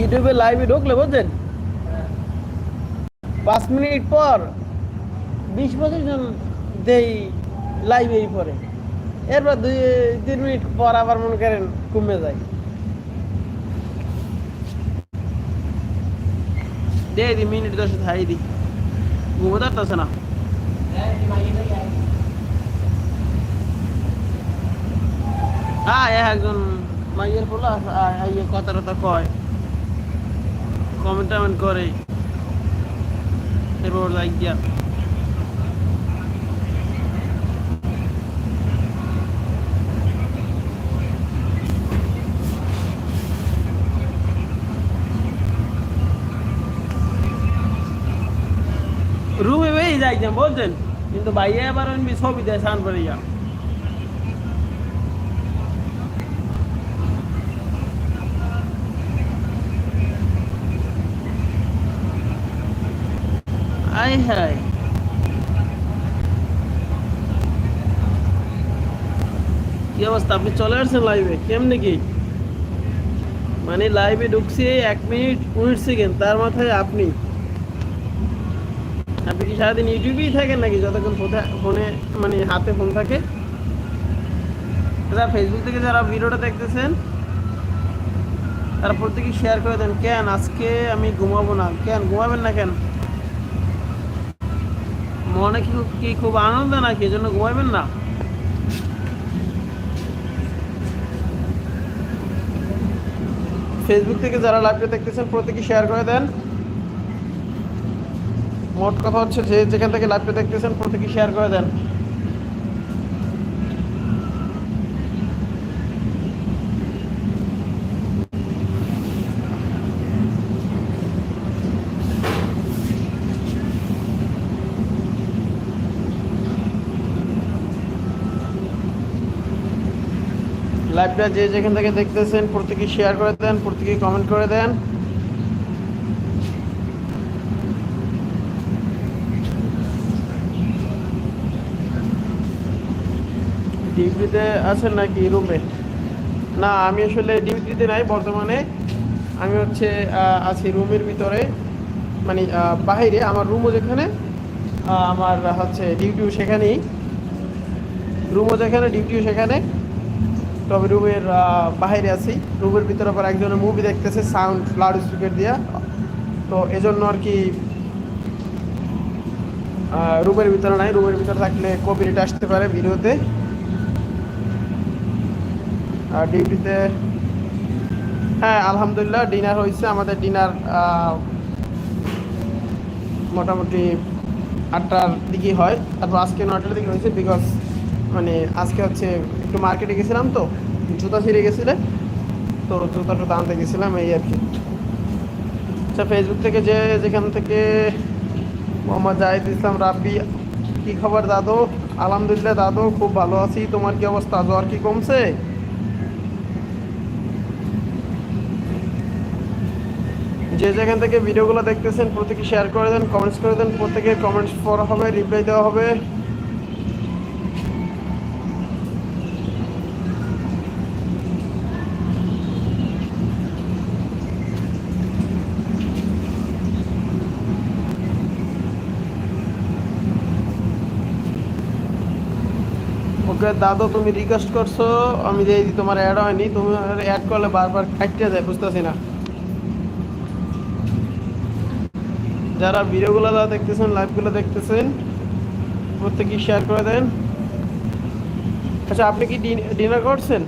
ইউটিউবে লাইভে ঢুকলে বুঝছেন? পাঁচ মিনিট পর বিশ পঁচিশ জন দেই লাইভেই পরে। এরপর দুই, তিন মিনিট পর আবার মনে করেন কমে যায়। দিয়ে দি মিনিট দশ থাই দি। ঘুমো ধরতেছে না। হ্যাঁ একজন মাইয়ের পোলা কথা টথা কয়। কমেন্ট টমেন্ট করে। এরপর লাইক দিয়া। রুমে যাইতাম বলছেন। কিন্তু ভাইয়া এবার ছবি দেয়, সান করে যা আই হাই কি অবস্থা? আপনি চলে আসছেন লাইভে কেমনে কি? মানে লাইভে ঢুকছি এক মিনিট উনিশ সেকেন্ড তার মাথায় আপনি। আপনি কি সারাদিন ইউটিউবেই থাকেন নাকি যতক্ষণ ফোনে- মানে হাতে ফোন থাকে? ফেসবুক থেকে যারা ভিডিওটা দেখতেছেন, তারা প্রত্যেকে শেয়ার করে দেন, কেন আজকে আমি ঘুমাবো না? কেন ঘুমাবেন না কেন? মনে কি কি খুব আনন্দ নাকি? জন্য ঘুমাইবেন না? ফেসবুক থেকে যারা লাইভটা দেখতেছেন প্রত্যেকে শেয়ার করে দেন। মোট কথা হচ্ছে যে যেখান থেকে লাইভটা দেখতেছেন প্রত্যেকে শেয়ার করে দেন। লাইভটা যে যেখান থেকে দেখতেছেন, প্রত্যেকে শেয়ার করে দেন, প্রত্যেকে কমেন্ট করে দেন। ডিউটিতে আছেন নাকি রুমে না, আমি আসলে ডিউটিতে নাই বর্তমানে। আমি হচ্ছে আছি রুমের ভিতরে। মানে বাইরে আমার রুমও যেখানে আমার হচ্ছে ডিউটিও সেখানেই। রুমও যেখানে ডিউটিও সেখানে। তবে রুমের বাইরে আছি। রুমের ভিতরে আবার একজনের মুভি দেখতেছে সাউন্ড লাউড স্পিকার দিয়া। তো এজন্য আর কি রুমের ভিতরে নাই। রুমের ভিতরে থাকলে কপিরিট আসতে পারে ভিডিওতে। আর ডিউটিতে হ্যাঁ আলহামদুলিল্লাহ ডিনার হয়েছে। আমাদের ডিনার মোটামুটি আটটার দিকে হয়। তারপর আজকে নটার দিকে হয়েছে বিকজ মানে আজকে হচ্ছে একটু মার্কেটে গেছিলাম তো, জুতা ছিঁড়ে গেছিলে, তো জুতা টুতা আনতে গেছিলাম এই আর কি। আচ্ছা ফেসবুক থেকে যে, যেখান থেকে মোহাম্মদ জাহিদ ইসলাম, রাব্বি, কি খবর দাদু? আলহামদুলিল্লাহ দাদু, খুব ভালো আছি। তোমার কি অবস্থা? জ্বর কি কমছে? যে যেখান থেকে ভিডিওগুলো দেখতেছেন, প্রত্যেকে শেয়ার করে দেন কমেন্টস করে দেন প্রত্যেকে কমেন্টস পড়া হবে রিপ্লাই দেওয়া হবে। ওকে দাদু, তুমি রিকোয়েস্ট করছ, আমি যে তোমার অ্যাড হয়নি, তুমি অ্যাড করলে বারবার কাটতে যায় বুঝতেছি না। যারা ভিডিওগুলো যারা দেখতেছেন লাইভগুলো দেখতেছেন, প্রত্যেকেই শেয়ার করে দেন। আচ্ছা আপনি কি ডিনার করছেন?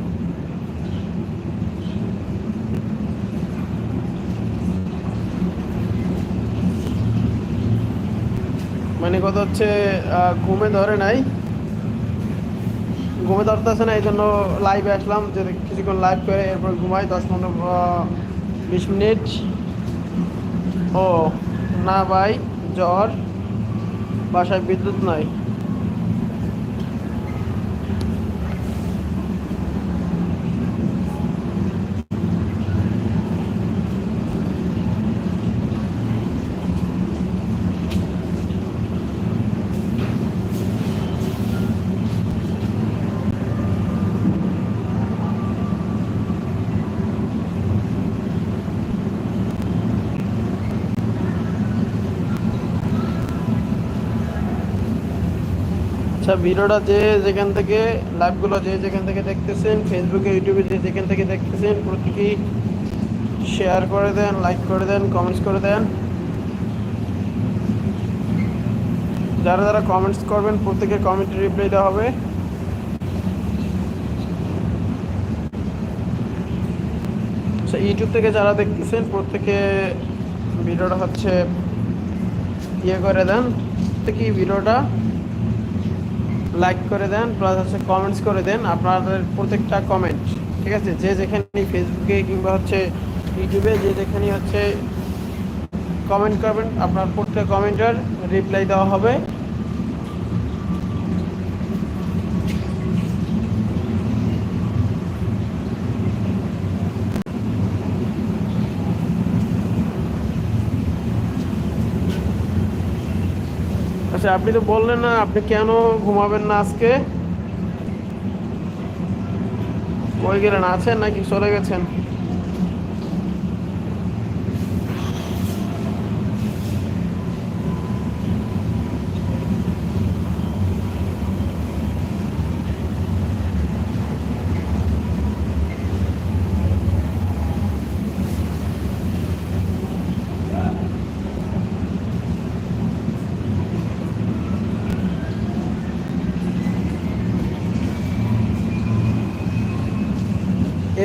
মানে কথা হচ্ছে ঘুমে ধরে নাই। ঘুমে ধরতেছে না এই জন্য লাইভে আসলাম, যে কিছুক্ষণ লাইভ করে এরপর ঘুমাই, দশ পনেরো বিশ মিনিট। ও, না ভাই, জ্বর, বাসায় বিদ্যুৎ নাই। আচ্ছা ভিডিওটা যে যেখান থেকে লাইভগুলো যে যেখান থেকে দেখতেছেন ফেসবুকে ইউটিউবে যে যেখান থেকে দেখতেছেন প্রত্যেকেই শেয়ার করে দেন লাইক করে দেন কমেন্টস করে দেন। যারা যারা কমেন্টস করবেন, প্রত্যেকের কমেন্টে রিপ্লাই দেওয়া হবে। আচ্ছা ইউটিউব থেকে যারা দেখতেছেন, প্রত্যেকে ভিডিওটা হচ্ছে ইয়ে করে দেন। প্রত্যেকেই ভিডিওটা লাইক করে দেন প্লাস হচ্ছে কমেন্টস করে দেন, আপনাদের প্রত্যেকটা কমেন্ট ঠিক আছে? যে যেখানে ফেসবুকে কিংবা হচ্ছে ইউটিউবে যে যেখানে হচ্ছে কমেন্ট করবেন, আপনার প্রত্যেক কমেন্টের রিপ্লাই দেওয়া হবে। আচ্ছা আপনি তো বললেন না, আপনি কেন ঘুমাবেন না আজকে? কই গেলেন? আছেন নাকি? চলে গেছেন?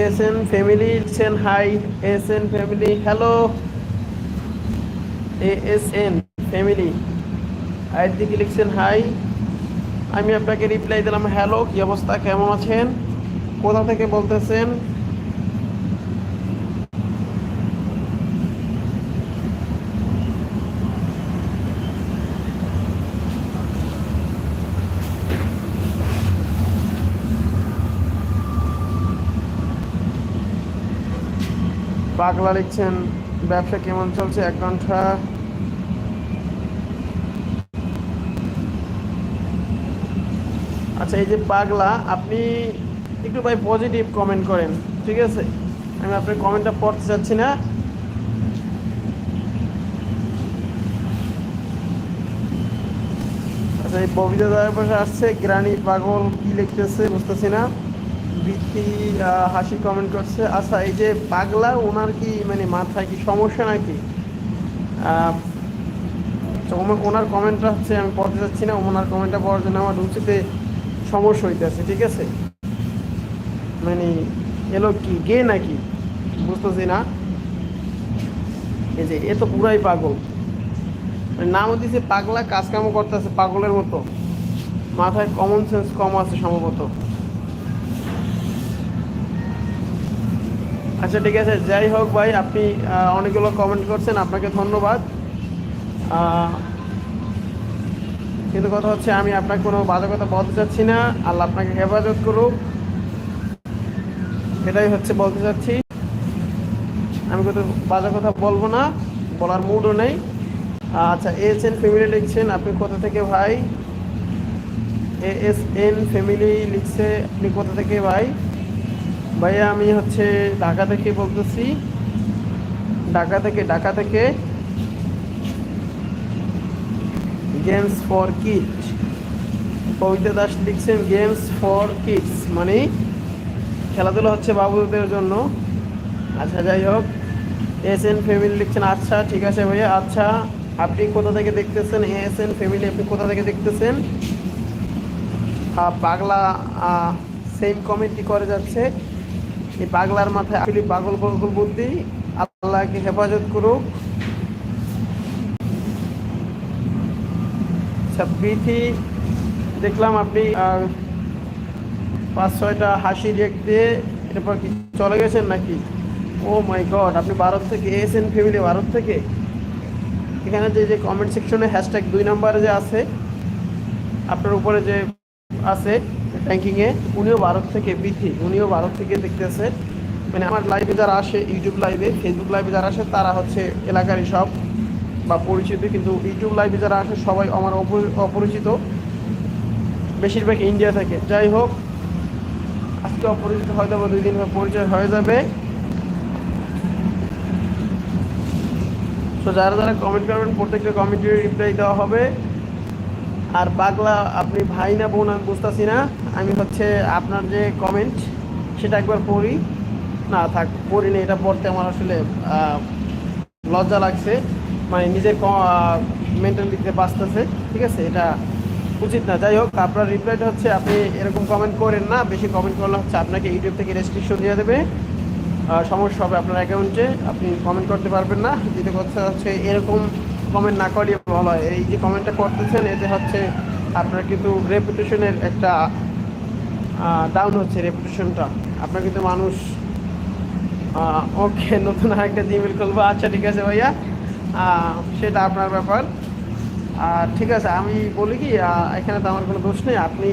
S N family Sen hi S N family, hello. S N family আয়ের দিকে লিখছেন হাই। আমি আপনাকে রিপ্লাই দিলাম, হ্যালো, কী অবস্থা? কেমন আছেন? কোথা থেকে বলতেছেন? পাগলা লিখছেন, ব্যবসা কেমন চলছে, এক ঘণ্টা? আচ্ছা এই যে পাগলা, আপনি একটু ভাই পজিটিভ কমেন্ট করেন, ঠিক আছে? আমি আপনার কমেন্টটা পড়তে চাচ্ছি না। আচ্ছা এই ববিতা দায়ের পাশে আসছে, গ্রানি পাগল কি লিখতেছে বুঝতেছি না। বৃত্তি হাসি কমেন্ট করছে। আচ্ছা এই যে পাগলা, ওনার কি মানে মাথায় কি সমস্যা নাকি? ওনার কমেন্টটা হচ্ছে, আমি পড়তে চাচ্ছি না, ওনার কমেন্টটা পড়ার জন্য আমার রুচিতে সমস্যা হইতেছে, ঠিক আছে? মানে এলো কি, গে নাকি? বুঝতেছি না। এই যে, এ তো পুরাই পাগল। মানে নামও দিছে, পাগলা কাজ কামও করতেছে, পাগলের মতো। মাথায় কমন সেন্স কম আছে সম্ভবত। আচ্ছা ঠিক আছে। যাই হোক ভাই, আপনি অনেকগুলো কমেন্ট করছেন, আপনাকে ধন্যবাদ। কিন্তু কথা হচ্ছে, আমি আপনার কোনো বাজে কথা বলতে চাচ্ছি না। আল্লাহ আপনাকে হেফাজত করুক। এটাই হচ্ছে বলতে চাচ্ছি। আমি কত বাজে কথা বলব না, বলার মুডও নেই। আচ্ছা এস এন ফ্যামিলি লিখছেন, আপনি কোথা থেকে ভাই? এ এস এন ফ্যামিলি লিখছে, আপনি কোথা থেকে ভাই? ভাইয়া, আমি হচ্ছে ঢাকা থেকে বলতেছি। ঢাকা থেকে ঢাকা থেকে games for kids Kabita Das লিখছেন গেমস ফর কিডস মানে খেলাধুলা হচ্ছে বাবুদের জন্য। আচ্ছা যাই হোক এস এন ফ্যামিলি লিখছেন আচ্ছা ঠিক আছে ভাইয়া আচ্ছা আপনি কোথা থেকে দেখতেছেন? এস এন ফ্যামিলি আপনি কোথা থেকে দেখতেছেন? পাগলা সেম কমেন্টই করে যাচ্ছে। এই পাগলার মাথায় আসলে পাগল পাগল বুদ্ধি আল্লাহকে হেফাজত করুক। আচ্ছা প্রীতি দেখলাম আপনি পাঁচ, ছয়টা হাসি দিয়ে এরপর কি চলে গেছেন নাকি? ও মাই গড, আপনি ভারত থেকে এসেন ফ্যামিলি ভারত থেকে? এখানে যে যে কমেন্ট সেকশনে হ্যাশট্যাগ দুই নম্বরে যে আছে, আপনার উপরে যে আছে র্যাঙ্কিংয়ে উনিও ভারত থেকে বিথি, উনিও ভারত থেকে দেখতেছে। মানে আমার লাইভে যারা আসে ইউটিউব লাইভে ফেসবুক লাইভে যারা আসে, তারা হচ্ছে এলাকারই সব বা পরিচিত, কিন্তু ইউটিউব লাইভে যারা আসে, সবাই আমার অপরি- অপরিচিত। বেশিরভাগ ইন্ডিয়া থেকে। যাই হোক, আজকে অপরিচিত হয়তো বা দুই দিন পরিচয় হয়ে যাবে। তো যারা যারা কমেন্ট করবেন, প্রত্যেকটা কমেন্টের রিপ্লাই দেওয়া হবে। আর পাগলা, আপনি ভাই না বোন আমি বুঝতেছি না। আমি হচ্ছে আপনার যে কমেন্ট সেটা একবার পড়ি। না, থাক পড়িনি এটা পড়তে আমার আসলে লজ্জা লাগছে। মানে নিজের মেন্টালিটিতে বাঁচতেছে, ঠিক আছে? এটা উচিত না। যাই হোক, আপনার রিপ্লাইটা হচ্ছে, আপনি এরকম কমেন্ট করেন না, বেশি কমেন্ট করলে হচ্ছে আপনাকে ইউটিউব থেকে রেস্ট্রিকশন দিয়ে দেবে। সমস্যা হবে আপনার অ্যাকাউন্টে আপনি কমেন্ট করতে পারবেন না। দ্বিতীয় কথা হচ্ছে, এরকম কমেন্ট না করিয়ে ভালো হয়। এই যে কমেন্টটা করতেছেন, এতে হচ্ছে আপনার কিন্তু রেপুটেশনের একটা ডাউন হচ্ছে রেপুটেশনটা আপনার কিন্তু মানুষ ওকে নতুন আরেকটা জিমেল খুলবো আচ্ছা ঠিক আছে ভাইয়া। সেটা আপনার ব্যাপার। আর ঠিক আছে, আমি বলি কি এখানে তো আমার কোনো দোষ নেই। আপনি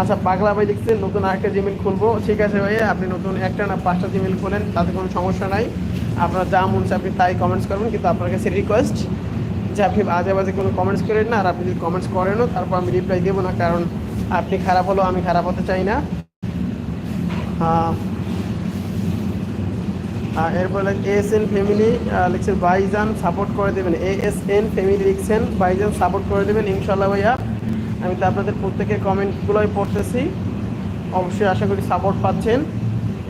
আচ্ছা পাগলা ভাই দেখছেন নতুন আরেকটা জিমেল খুলবো। ঠিক আছে ভাইয়া আপনি নতুন একটা না পাঁচটা জিমেল খোলেন, তাতে কোনো সমস্যা নাই। আপনার যা মন আপনি তাই কমেন্টস করবেন, কিন্তু আপনার কাছে রিকোয়েস্ট যে আপনি আজে বাজে কোনো কমেন্টস করেন না, আর আপনি যদি কমেন্টস করেনও, তারপর আমি রিপ্লাই দেবো না, কারণ আপনি খারাপ হলেও আমি খারাপ হতে চাই না। এরপরে এস এন ফ্যামিলি লিখছেন বাইজান সাপোর্ট করে দেবেন। এ এস এন ফ্যামিলি লিখছেন বাইজান সাপোর্ট করে দেবেন। ইনশাল্লাহ ভাইয়া আমি তো আপনাদের প্রত্যেকের কমেন্টগুলোই পড়তেছি। অবশ্যই আশা করি সাপোর্ট পাচ্ছেন।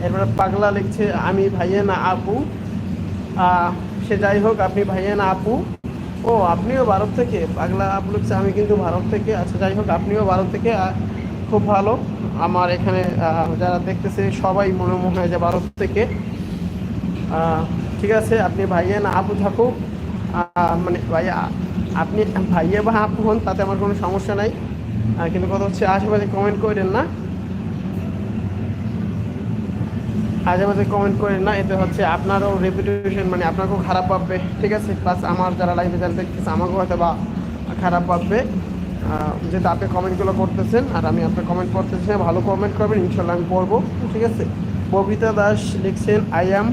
এরপরে পাগলা লিখছে, আমি ভাইয়া না আপু? সে যাই হোক, আপনি ভাইয়া না আপু? ও, আপনিও ভারত থেকে? পাগলা আপু লিখছে, আমি কিন্তু ভারত থেকে। আচ্ছা যাই হোক, আপনিও ভারত থেকে? খুব ভালো। আমার এখানে যারা দেখতেছে, সবাই মনে মনে হয় যে ভারত থেকে। ঠিক আছে, আপনি ভাইয়া না আপু থাকুক। মানে ভাইয়া, আপনি ভাইয়া বা আপু হন, তাতে আমার কোনো সমস্যা নাই। কিন্তু কথা হচ্ছে, আশেপাশে কমেন্ট করেন না। আশেপাশে কমেন্ট করেন না, এতে হচ্ছে আপনারও রেপুটেশন মানে আপনাকেও খারাপ পাবে ঠিক আছে? প্লাস আমার যারা লাইভে যারা দেখতেছে, আমাকেও হয়তো বা খারাপ পাবে যেহেতু আপনি কমেন্টগুলো করতেছেন, আর আমি আপনার কমেন্ট করতেছি না, ভালো কমেন্ট করবেন ইনশাল্লাহ আমি পড়ব, ঠিক আছে? ববিতা দাস লিখছেন আই অ্যাম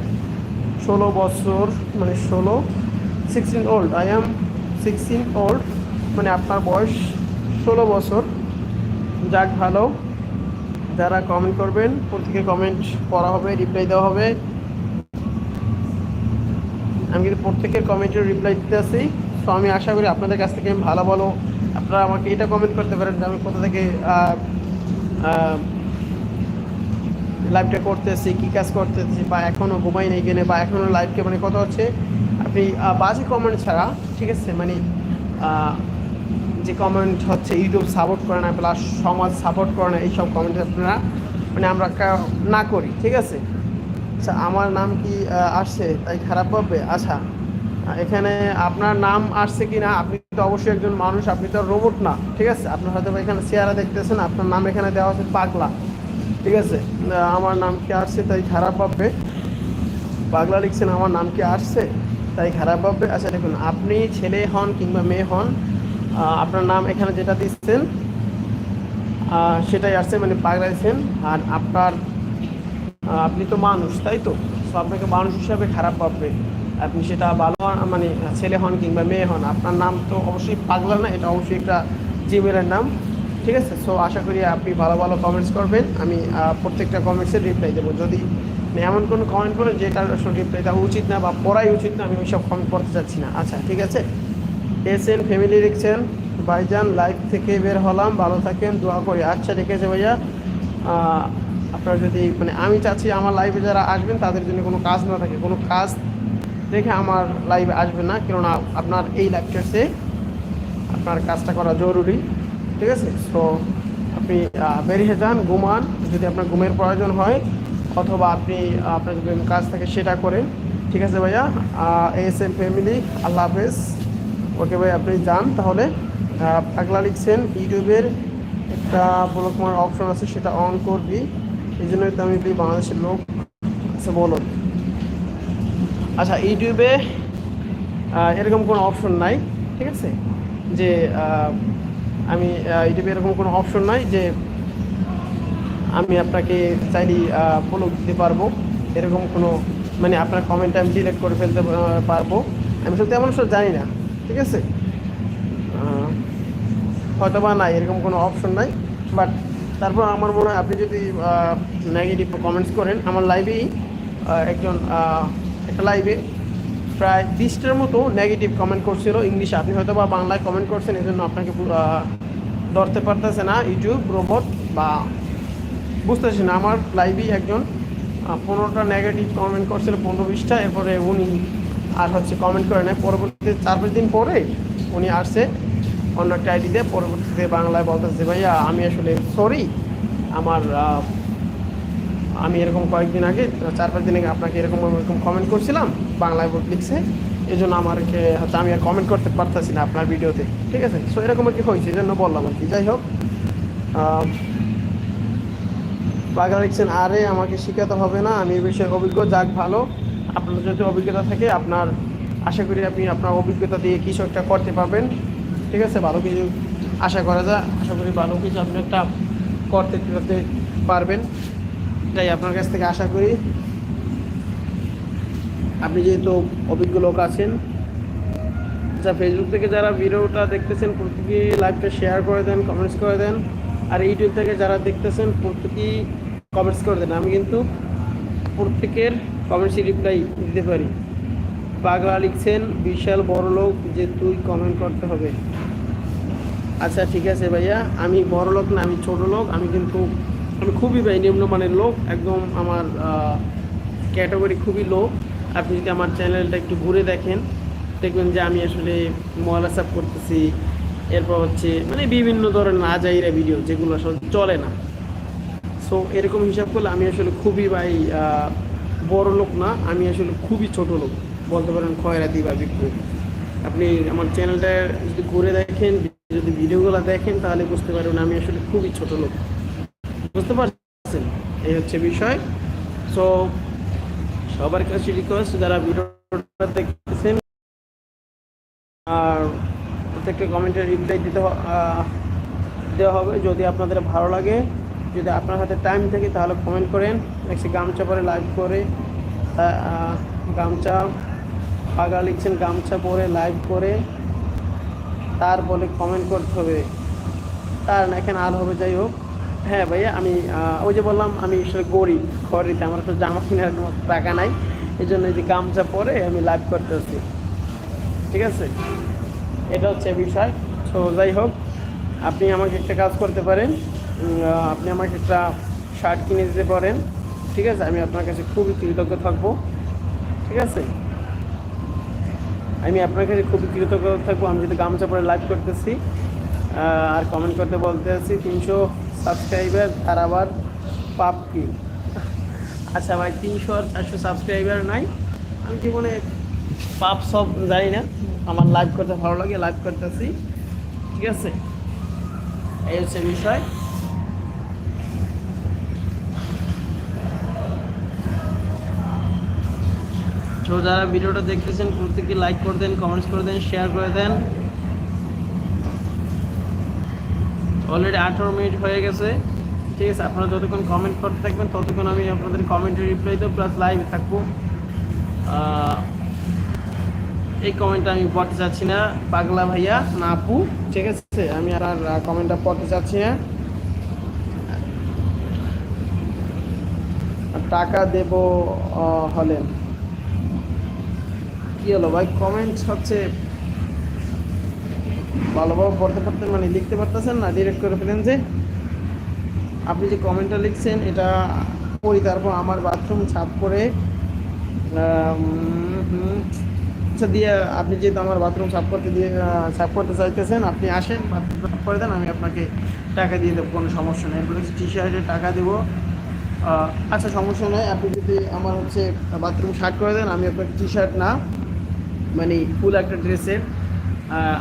ষোলো বছর মানে ষোলো sixteen old I am sixteen old মানে আপনার বয়স ষোলো বছর। যাক, ভালো। যারা কমেন্ট করবেন, প্রত্যেকে কমেন্ট পড়া হবে রিপ্লাই দেওয়া হবে। আমি কিন্তু প্রত্যেকের কমেন্টের রিপ্লাই দিতে আসি। তো আমি আশা করি আপনাদের কাছ থেকে আমি ভালো ভালো আপনারা আমাকে এটা কমেন্ট করতে পারেন যে আমি কোথা থেকে লাইভটা করতেছি, কী কাজ করতেছি, বা এখনও ঘুমাই নেই কিনে, বা এখনও লাইভকে মানে কথা হচ্ছে। আপনি বাজে কমেন্ট ছাড়া, ঠিক আছে মানে যে কমেন্ট হচ্ছে ইউটিউব সাপোর্ট করে না প্লাস সমাজ সাপোর্ট করে না, এইসব কমেন্ট আপনারা মানে আমরা না করি, ঠিক আছে? আচ্ছা আমার নাম কি আসছে? তাই খারাপ ভাববে? আচ্ছা এখানে আপনার নাম আসছে কি না আপনি তো অবশ্যই একজন মানুষ, আপনি তো রোবট না, ঠিক আছে? আপনার হয়তো এখানে চেহারা দেখতেছেন, আপনার নাম এখানে দেওয়া আছে পাগলা, ঠিক আছে? আমার নাম কি আসছে? তাই খারাপ ভাববে। পাগলা লিখছেন, আমার নাম কি আসছে? তাই খারাপ ভাববে আচ্ছা দেখুন, আপনি ছেলে হন কিংবা মেয়ে হন আপনার নাম এখানে যেটা দিচ্ছেন সেটাই আসছে মানে পাগলা দিচ্ছেন আর আপনার আপনি তো মানুষ, তাই তো? তো আপনাকে মানুষ হিসাবে খারাপ ভাববে। আপনি সেটা ভালো মানে ছেলে হন কিংবা মেয়ে হন, আপনার নাম তো অবশ্যই পাগলা না, এটা অবশ্যই একটা জিমেলের নাম, ঠিক আছে? সো আশা করি আপনি ভালো ভালো কমেন্টস করবেন, আমি প্রত্যেকটা কমেন্টসের রিপ্লাই দেবো। যদি এমন কোনো কমেন্ট করেন যেটা আসলে দেওয়া উচিত না বা পড়াই উচিত না, আমি ওইসব কমেন্ট করতে চাচ্ছি না। আচ্ছা ঠিক আছে। এস এন ফ্যামিলি লিখছেন ভাইজান লাইভ থেকে বের হলাম। ভালো থাকেন, দোয়া করি। আচ্ছা ঠিক আছে ভাইয়া। আপনারা যদি মানে আমি চাচ্ছি আমার লাইভে যারা আসবেন, তাদের জন্য কোনো কাজ না থাকে। কোনো কাজ দেখে আমার লাইভে আসবে না। কেননা আপনার এই লাইভটাতে আপনার কাজটা করা জরুরি। ঠিক আছে? সো আপনি বেরিয়ে যান, ঘুমান। যদি আপনার ঘুমের প্রয়োজন হয় অথবা আপনি আপনার যদি কাজ থাকে সেটা করেন। ঠিক আছে ভাইয়া? এস এম ফ্যামিলি আল্লাহ হাফেজ। ওকে ভাই, আপনি যান তাহলে। পাগলা লিখছেন, ইউটিউবের একটা ব্লক মার অপশন আছে, সেটা অন করবি। এই জন্যই তো আমি বলি বাংলাদেশের লোক আচ্ছা বলো আচ্ছা ইউটিউবে এরকম কোনো অপশন নাই, ঠিক আছে? যে আমি ইউটিউবে এরকম কোনো অপশন নাই যে আমি আপনাকে চাইলেই ব্লক দিতে পারব। এরকম কোনো মানে আপনার কমেন্ট আমি ডিলেট করে ফেলতে পারব। আমি তো তেমন সব জানি না, ঠিক আছে? হয়তো বা নাই, এরকম কোনো অপশন নাই। বাট তারপর আমার মনে হয় আপনি যদি নেগেটিভ কমেন্টস করেন, আমার লাইভেই একজন একটা লাইভে প্রায় তিরিশটার মতো নেগেটিভ কমেন্ট করছিল ইংলিশে আপনি হয়তো বা বাংলায় কমেন্ট করছেন এই জন্য আপনাকে ধরতে পারতেছে না, ইউটিউব রোবট বা বুঝতেছি না, আমার লাইভে একজন পনেরোটা নেগেটিভ কমেন্ট করছিল, পনেরো বিশটা, এরপরে উনি আর হচ্ছে কমেন্ট করে নেয় পরবর্তীতে চার পাঁচ দিন পরে উনি আসছে অন্য একটা আইডিতে পরবর্তীতে বাংলায় বলতেছে, ভাইয়া, আমি আসলে সরি আমার আমি এরকম কয়েকদিন আগে, চার পাঁচ দিন আগে আপনাকে এরকম এরকম কমেন্ট করছিলাম, বাংলায় বল- লিখছে এই জন্য আমাকে হচ্ছে আমি আর কমেন্ট করতে পারতেছি না আপনার ভিডিওতে ঠিক আছে? সো এরকম আর কি হয়েছে এই জন্য বললাম আর কি। যাই হোক বাগা লিখছেন, আরে, আমাকে শেখাতে হবে না, আমি এই বিষয়ে অভিজ্ঞ, যাক ভালো। আপনার যদি অভিজ্ঞতা থাকে, আপনার, আশা করি আপনি আপনার অভিজ্ঞতা দিয়ে কিছু একটা করতে পারবেন। ঠিক আছে? ভালো কিছু আশা করা যায়। আশা করি ভালো কিছু আপনি একটা করতে করতে পারবেন। তাই আপনার কাছ থেকে আশা করি। আপনি যেহেতু অভিজ্ঞ লোক আছেন আচ্ছা ফেসবুক থেকে যারা ভিডিওটা দেখতেছেন, প্রত্যেকেই লাইভটা শেয়ার করে দেন কমেন্টস করে দেন। আর ইউটিউব থেকে যারা দেখতেছেন, প্রত্যেকেই কমেন্টস করে দেন। আমি কিন্তু প্রত্যেকের কমেন্টসই রিপ্লাই দিতে পারি। পাগলা লিখছেন, বিশাল বড় লোক যে তুই কমেন্ট করতে হবে। আচ্ছা ঠিক আছে ভাইয়া। আমি বড় লোক না, আমি ছোট লোক। আমি কিন্তু, আমি খুবই ভাই নিম্নমানের লোক। একদম আমার ক্যাটাগরি খুবই লো আপনি যদি আমার চ্যানেলটা একটু ঘুরে দেখেন, দেখবেন যে আমি আসলে ময়লা সাফ করতেছি। এরপর হচ্ছে মানে বিভিন্ন ধরনের আজাইরা ভিডিও যেগুলো আসলে চলে না। সো এরকম হিসাব করলে আমি আসলে খুবই ভাই বড় লোক না, আমি আসলে খুবই ছোট লোক। বলতে পারেন খয়রাতি বা বিক্রি। আপনি আমার চ্যানেলটা যদি ঘুরে দেখেন, যদি ভিডিওগুলো দেখেন, তাহলে বুঝতে পারবেন আমি আসলে খুবই ছোট লোক। বুঝতে পারছেন? এই হচ্ছে বিষয়। সো সবার কাছে রিকোয়েস্ট যারা ভিডিওটা দেখতেছেন, আর প্রত্যেকটা কমেন্টের রিপ্লাই দিতে দেওয়া হবে। যদি আপনাদের ভালো লাগে যদি আপনার হাতে টাইম থাকে, তাহলে কমেন্ট করেন। দেখছি গামছা পরে লাইভ করে গামছা পাগা লিখছেন, গামছা পরে লাইভ করে, তার বলে কমেন্ট করতে হবে। তার না, এখানে আর হবে, যাই হোক। হ্যাঁ ভাইয়া, আমি ওই যে বললাম, আমি আসলে গরিব খরিতে আমার তো জামা কেনার মতো টাকা নাই। এই জন্য যে গামছা পরে আমি লাইভ করতে করতেছি। ঠিক আছে? এটা হচ্ছে বিষয়। তো যাই হোক, আপনি আমাকে একটা কাজ করতে পারেন। আপনি আমাকে একটা শার্ট কিনে দিতে পারেন। ঠিক আছে? আমি আপনার কাছে খুবই কৃতজ্ঞ থাকব। ঠিক আছে? আমি আপনার কাছে খুবই কৃতজ্ঞ থাকব। আমি যদি গামছা পরে লাইভ করতেছি আর কমেন্ট করতে বলতে আছি তিনশো সাবস্ক্রাইবার তার আবার পাপ কি? আচ্ছা ভাই, তিনশো আর চারশো সাবস্ক্রাইবার নাই। আমি জীবনে পাপ সব জানি না। আমার লাইভ করতে ভালো লাগে লাইভ করতেছি। ঠিক আছে? এই হচ্ছে বিষয়। তো যারা ভিডিওটা দেখতেছেন প্রত্যেকে লাইক করে দেন কমেন্টস করে দেন শেয়ার করে দেন। অলরেডি আঠারো মিনিট হয়ে গেছে। ঠিক আছে, আপনারা যতক্ষণ কমেন্ট করতে থাকবেন, ততক্ষণ আমি আপনাদের কমেন্টের রিপ্লাই দেবো প্লাস লাইভে থাকব। এই কমেন্টটা আমি পড়তে চাচ্ছি না, পাগলা ভাইয়া, না আপু। ঠিক আছে, আমি আর কমেন্টটা পড়তে চাচ্ছি না। টাকা দেব হলেন। কি হলো ভাই? কমেন্ট হচ্ছে, ভালোভাবে পড়তে পারতেন মানে লিখতে পারতেছেন না ডিরেক্ট করে ফেলেন যে, আপনি যে কমেন্টটা লিখছেন, এটা পড়ি, তারপর আমার বাথরুম ছাপ করে আচ্ছা দিয়ে আপনি যেহেতু আমার বাথরুম সাফ করতে দিয়ে সাফ করতে চাইতেছেন, আপনি আসেন বাথরুম সাফ করে দেন, আমি আপনাকে টাকা দিয়ে দেবো, কোনো সমস্যা নেই। বলেছি টি শার্টে টাকা দেবো। আচ্ছা সমস্যা নেই, আপনি যদি আমার হচ্ছে বাথরুম শার্ট করে দেন, আমি আপনাকে টি শার্ট না মানে ফুল একটা ড্রেসের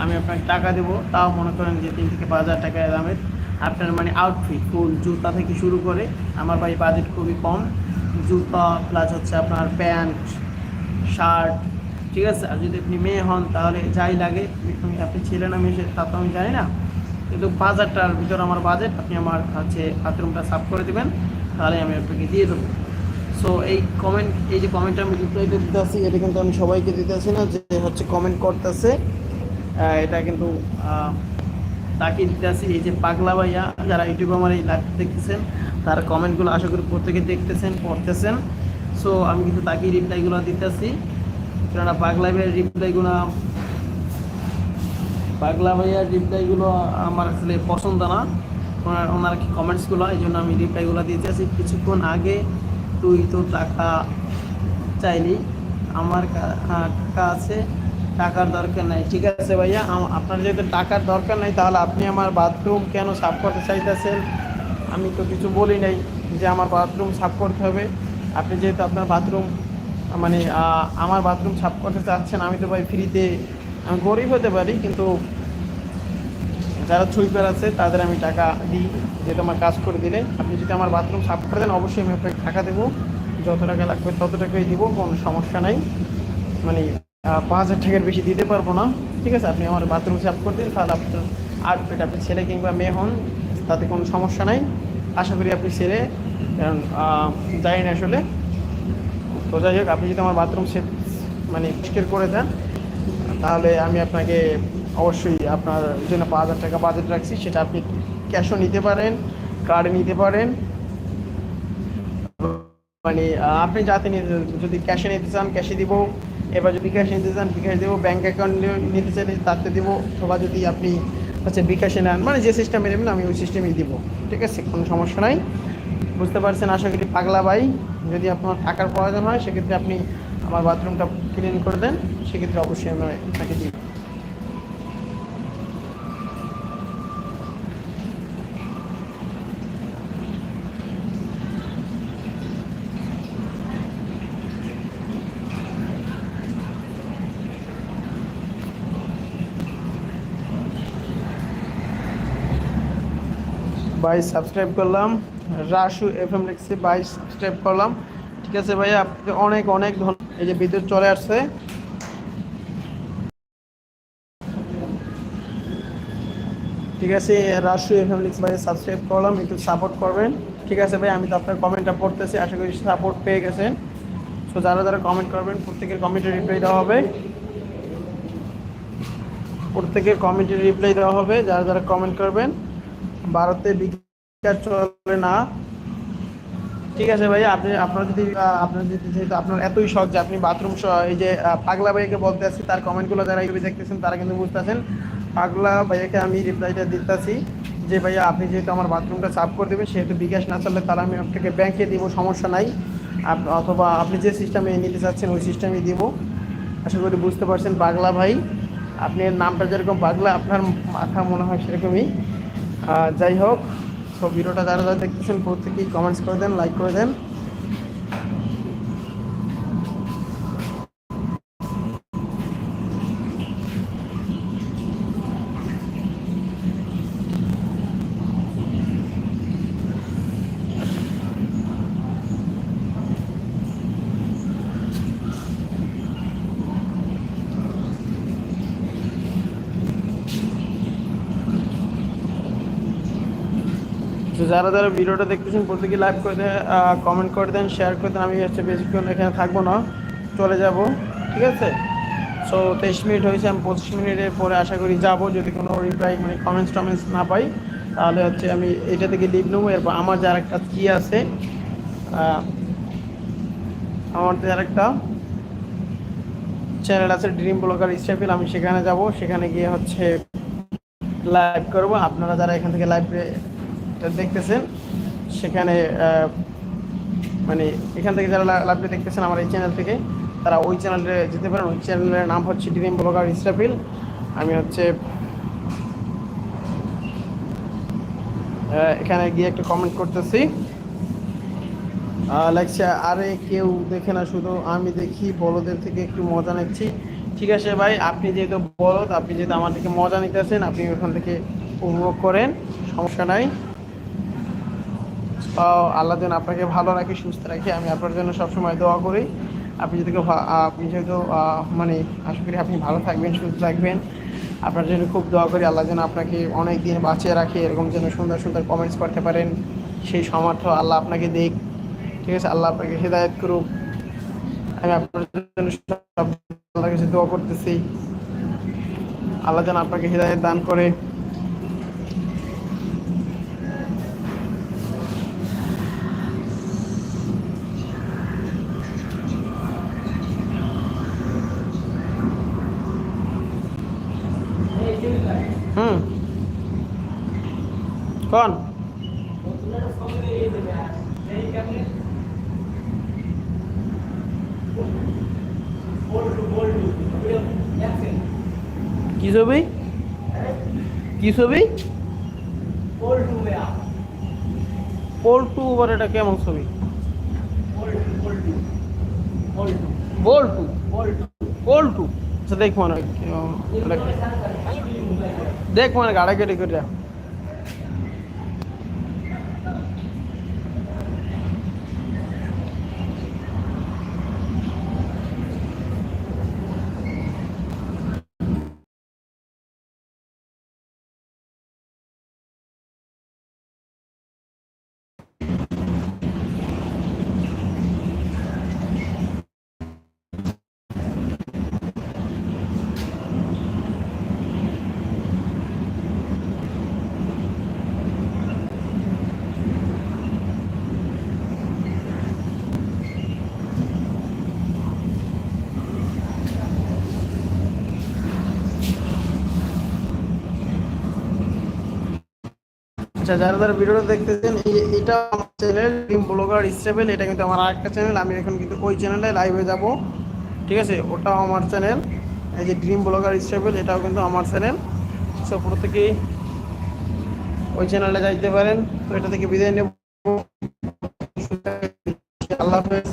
আমি আপনাকে টাকা দেবো। তাও মনে করেন যে তিন থেকে পাঁচ হাজার টাকা দামের আপনার মানে আউটফিট ফুল, জুতা থেকে শুরু করে। আমার ভাই বাজেট খুবই কম। জুতা প্লাস হচ্ছে আপনার প্যান্ট শার্ট ঠিক আছে? আর যদি আপনি মেয়ে হন, তাহলে যাই লাগে। আপনি ছেলে না মেয়ে তা তো আমি জানি না। কিন্তু বাজারটার ভিতর আমার বাজেট আপনি আমার হচ্ছে বাথরুমটা সাফ করে দেবেন। তাহলে আমি আপনাকে দিয়ে দেবো। সো এই কমেন্ট এই যে কমেন্টটা আমি রিপ্লাইটা দিতে আসি এটা কিন্তু আমি সবাইকে দিতে আসি না, যে হচ্ছে কমেন্ট করতেছে। এটা কিন্তু তাকে দিতে আসি এই যে পাগলা ভাইয়া, যারা ইউটিউবে আমার এই লাইভ দেখতেছেন, তার কমেন্টগুলো আশা করি প্রত্যেকে দেখতেছেন, পড়তেছেন। সো আমি কিন্তু তাকে রিপ্লাইগুলো দিতেছি। কেননা পাগলা ভাইয়ের রিপ্লাইগুলো পাগলা ভাইয়ার রিপ্লাইগুলো আমার আসলে পছন্দ না। ওনার ওনার কমেন্টসগুলো এই জন্য আমি রিপ্লাইগুলো দিতেছি। কিছুক্ষণ আগে তুই তো টাকা চাইলি আমার হ্যাঁ, টাকা আছে টাকার দরকার নাই। ঠিক আছে ভাইয়া আপনার যেহেতু টাকার দরকার নাই তাহলে আপনি আমার বাথরুম কেন সাফ করতে চাইতেছেন? আমি তো কিছু বলি নাই যে আমার বাথরুম সাফ করতে হবে। আপনি যেহেতু আপনার বাথরুম মানে আমার বাথরুম সাফ করতে চাচ্ছেন আমি তো ভাই ফ্রিতে আমি গরিব হতে পারি কিন্তু যারা সুইপার আছে, তাদের আমি টাকা দিই যেহেতু আমার কাজ করে দিলে। আপনি যদি আমার বাথরুম সাফ করে দেন, অবশ্যই আমি আপনাকে টাকা দেবো। যত টাকা লাগবে, তত টাকাই দিব, কোনো সমস্যা নাই। মানে পাঁচ হাজার টাকার বেশি দিতে পারব না। ঠিক আছে? আপনি আমার বাথরুম সাফ করে দিন, তাহলে আপনার আর পেট আপনি ছেলে কিংবা মেয়ে হন, তাতে কোনো সমস্যা নাই। আশা করি আপনি ছেলে, কারণ জানি না আসলে। তো যাই হোক, আপনি যদি আমার বাথরুম সেট মানে পরিষ্কার করে দেন, তাহলে আমি আপনাকে অবশ্যই আপনার জন্য পাঁচ হাজার টাকা বাজেট রাখছি, সেটা আপনি ক্যাশও নিতে পারেন কার্ডে নিতে পারেন। মানে আপনি যাতে নিতে যদি ক্যাশে নিতে চান ক্যাশে দিব। এবার যদি ক্যাশে নিতে চান, বিকাশ দেবো ব্যাঙ্ক অ্যাকাউন্ট নিতে চাইলে তাতে দেবো, অথবা যদি আপনি হচ্ছে বিকাশে নেন মানে যে সিস্টেমে নেবেন, আমি ওই সিস্টেমেই দিব। ঠিক আছে? কোনো সমস্যা নাই। বুঝতে পারছেন? আশা করি পাগলা ভাই, যদি আপনার টাকার প্রয়োজন হয়, সেক্ষেত্রে আপনি আমার বাথরুমটা ক্লিন করে দেন, সেক্ষেত্রে অবশ্যই আমি আপনাকে দিব। বাইশ সাবস্ক্রাইব করলাম। রাসু এফ এম লিখছি বাইশ সাবস্ক্রাইব করলাম। ঠিক আছে ভাইয়া, আপনাকে অনেক অনেক ধন্যবাদ এই যে বিদ্যুৎ চলে আসছে। ঠিক আছে, রাসু এফ এম লিখছি ভাই সাবস্ক্রাইব করলাম, একটু সাপোর্ট করবেন। ঠিক আছে ভাই আমি তো আপনার কমেন্টটা পড়তেছি, আশা করি সাপোর্ট পেয়ে গেছেন। সো যারা যারা কমেন্ট করবেন, প্রত্যেকের কমেন্টে রিপ্লাই দেওয়া হবে। প্রত্যেকের কমেন্টে রিপ্লাই দেওয়া হবে, যারা যারা কমেন্ট করবেন। ভারতে বিকাশ চলে না। ঠিক আছে ভাই আপনি আপনার যদি আপনার যদি যেহেতু আপনার এতই শখ যে আপনি বাথরুম এই যে পাগলা ভাইকে বলতে আসছি, তার কমেন্টগুলো যারা ইউটিউবে দেখতেছেন, তারা কিন্তু বুঝতেছেন পাগলা ভাইয়াকে আমি রিপ্লাইটা দিতেছি যে, ভাইয়া, আপনি যেহেতু আমার বাথরুমটা সাফ করে দেবেন, সেহেতু বিকাশ না চললে তাহলে আমি আপনাকে ব্যাংকে দিব, সমস্যা নাই। অথবা আপনি যে সিস্টেমে নিতে চাচ্ছেন, ওই সিস্টেমে দিব। আশা করি বুঝতে পারছেন পাগলা ভাই। আপনি নামটা যেরকম পাগলা, আপনার মাথা মনে হয় সেরকমই। যাই হোক সব ভিডিওটা যারা যারা দেখতেছেন প্রত্যেকেই কমেন্টস করে দেন লাইক করে দেন। তো যারা যারা ভিডিওটা দেখতেছেন, প্রত্যেকে লাইক করে দেন কমেন্ট করে দেন শেয়ার করে দেন। আমি হচ্ছে বেশিক্ষণ এখানে থাকব না, চলে যাব, ঠিক আছে? সো তেইশ মিনিট হয়েছে, আমি পঁচিশ মিনিটের পরে আশা করি যাব। যদি কোনো রিপ্লাই মানে কমেন্টস টমেন্টস না পাই, তাহলে হচ্ছে আমি এটা থেকে লিভ নেব। এরপর আমার যার একটা কি আছে আমার যার একটা চ্যানেল আছে ড্রিম ব্লগার স্টাইফিল আমি সেখানে যাব। সেখানে গিয়ে হচ্ছে লাইভ করব। আপনারা যারা এখান থেকে লাইভ দেখতেছেন, সেখানে মানে এখান থেকে যারা লাইভে দেখতেছেন আমার এই চ্যানেল থেকে, তারা ওই চ্যানেলে যেতে পারেন। ওই চ্যানেলের নাম হচ্ছে ড্রিম ব্লগার ইস্টাফিল আমি হচ্ছে এখানে গিয়ে একটা কমেন্ট করতেছি। লাগছে আরে কেউ দেখে না শুধু আমি দেখি, বড়দের থেকে একটু মজা নিচ্ছি। ঠিক আছে ভাই, আপনি যেহেতু বলদ আপনি যেহেতু আমার থেকে মজা নিতেছেন, আপনি ওখান থেকে উপভোগ করেন, সমস্যা নাই। আল্লাহ যেন আপনাকে ভালো রাখে, সুস্থ রাখে। আমি আপনার জন্য সবসময় দোয়া করি। আপনি যদি আপনি যেহেতু মানে আশা করি আপনি ভালো থাকবেন, সুস্থ থাকবেন। আপনার জন্য খুব দোয়া করি, আল্লাহ যেন আপনাকে অনেক দিন বাঁচিয়ে রাখে, এরকম যেন সুন্দর সুন্দর কমেন্টস করতে পারেন। সেই সামর্থ্য আল্লাহ আপনাকে দেখ ঠিক আছে? আল্লাহ আপনাকে হেদায়ত করুক। আমি আপনার জন্য সব আল্লাহর কাছে দোয়া করতেছি। আল্লাহ যেন আপনাকে হেদায়ত দান করে। হুম কোন কি ছবি কি ছবি পল্টু ওভার এটা কেমন ছবি বল্টু বল্টু বল্টু আচ্ছা দেখব না দেখ মানে গাড়া কেটে করে আচ্ছা যারা যারা ভিডিওটা দেখতেছেন এটা আমার চ্যানেল ড্রিম ব্লগার স্টেবল এটা কিন্তু আমার আরেকটা চ্যানেল, আমি এখন কিন্তু ওই চ্যানেলে লাইভে যাব। ঠিক আছে? ওটাও আমার চ্যানেল। এই যে ড্রিম ব্লগার স্টেবল এটাও কিন্তু আমার চ্যানেল। সো প্রত্যেকেই ওই চ্যানেলে যাইতে পারেন। তো এটা থেকে বিদায় নেব। আল্লাহ হাফেজ।